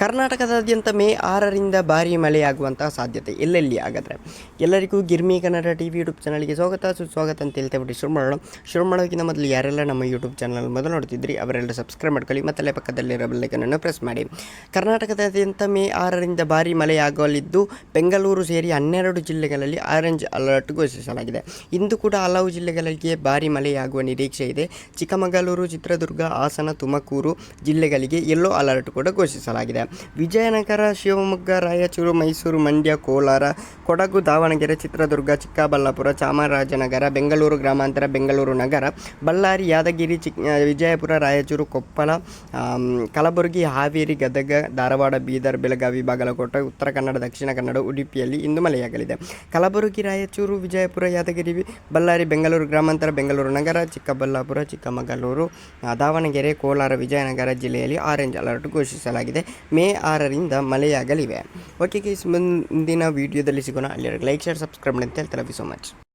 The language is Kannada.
ಕರ್ನಾಟಕದಾದ್ಯಂತ ಮೇ ಆರರಿಂದ ಭಾರೀ ಮಳೆಯಾಗುವಂತಹ ಸಾಧ್ಯತೆ ಎಲ್ಲೆಲ್ಲಿ ಹಾಗಾದರೆ? ಎಲ್ಲರಿಗೂ Girmi Kannada T V YouTube ಚಾನಲ್ಗೆ ಸ್ವಾಗತ, ಸುಸ್ವಾಗತ ಅಂತ ಹೇಳ್ತಾ ಬಿಟ್ಟು ಶುರು ಮಾಡೋಣ. ಶುರು ಮಾಡೋಕ್ಕಿಂತ ಮೊದಲು ಯಾರೆಲ್ಲ ನಮ್ಮ ಯೂಟ್ಯೂಬ್ ಚಾನಲ್ ಮೊದಲು ನೋಡ್ತಿದ್ರಿ, ಅವರೆಲ್ಲ ಸಬ್ಸ್ಕ್ರೈಬ್ ಮಾಡ್ಕೊಳ್ಳಿ, ಮತ್ತಲ್ಲೇ ಪಕ್ಕದಲ್ಲಿರೋ ಬೆಲ್ಲೈಕನನ್ನು ಪ್ರೆಸ್ ಮಾಡಿ. ಕರ್ನಾಟಕದಾದ್ಯಂತ ಮೇ ಆರರಿಂದ ಭಾರಿ ಮಳೆಯಾಗಲಿದ್ದು, ಬೆಂಗಳೂರು ಸೇರಿ ಹನ್ನೆರಡು ಜಿಲ್ಲೆಗಳಲ್ಲಿ ಆರೆಂಜ್ ಅಲರ್ಟ್ ಘೋಷಿಸಲಾಗಿದೆ. ಇಂದು ಕೂಡ ಹಲವು ಜಿಲ್ಲೆಗಳಿಗೆ ಭಾರೀ ಮಳೆಯಾಗುವ ನಿರೀಕ್ಷೆ ಇದೆ. ಚಿಕ್ಕಮಗಳೂರು, ಚಿತ್ರದುರ್ಗ, ಹಾಸನ, ತುಮಕೂರು ಜಿಲ್ಲೆಗಳಿಗೆ ಯೆಲ್ಲೋ ಅಲರ್ಟ್ ಕೂಡ ಘೋಷಿಸಲಾಗಿದೆ. ವಿಜಯನಗರ, ಶಿವಮೊಗ್ಗ, ರಾಯಚೂರು, ಮೈಸೂರು, ಮಂಡ್ಯ, ಕೋಲಾರ, ಕೊಡಗು, ದಾವಣಗೆರೆ, ಚಿತ್ರದುರ್ಗ, ಚಿಕ್ಕಬಳ್ಳಾಪುರ, ಚಾಮರಾಜನಗರ, ಬೆಂಗಳೂರು ಗ್ರಾಮಾಂತರ, ಬೆಂಗಳೂರು ನಗರ, ಬಳ್ಳಾರಿ, ಯಾದಗಿರಿ, ಚಿಕ್ ವಿಜಯಪುರ, ರಾಯಚೂರು, ಕೊಪ್ಪಳ ಕಲಬುರಗಿ, ಹಾವೇರಿ, ಗದಗ, ಧಾರವಾಡ, ಬೀದರ್, ಬೆಳಗಾವಿ, ಬಾಗಲಕೋಟೆ, ಉತ್ತರ ಕನ್ನಡ, ದಕ್ಷಿಣ ಕನ್ನಡ, ಉಡುಪಿಯಲ್ಲಿ ಇಂದು ಮಳೆಯಾಗಲಿದೆ. ಕಲಬುರಗಿ, ರಾಯಚೂರು, ವಿಜಯಪುರ, ಯಾದಗಿರಿ, ಬಳ್ಳಾರಿ, ಬೆಂಗಳೂರು ಗ್ರಾಮಾಂತರ, ಬೆಂಗಳೂರು ನಗರ, ಚಿಕ್ಕಬಳ್ಳಾಪುರ, ಚಿಕ್ಕಮಗಳೂರು ದಾವಣಗೆರೆ, ಕೋಲಾರ, ವಿಜಯನಗರ ಜಿಲ್ಲೆಯಲ್ಲಿ ಆರೆಂಜ್ ಅಲರ್ಟ್ ಘೋಷಿಸಲಾಗಿದೆ. ಮೇ ಆರರಿಂದ ಮಳೆಯಾಗಲಿವೆ. ಓಕೆ ಗೈಸ್ ಮುಂದಿನ ವಿಡಿಯೋದಲ್ಲಿ ಸಿಗೋಣ. ಅಲ್ಲಿ ಲೈಕ್ ಶೇರ್ ಸಬ್ಸ್ಕ್ರೈಬ್ ಮಾಡಿ ಅಂತ ಹೇಳ್ತಾರೆ. You so much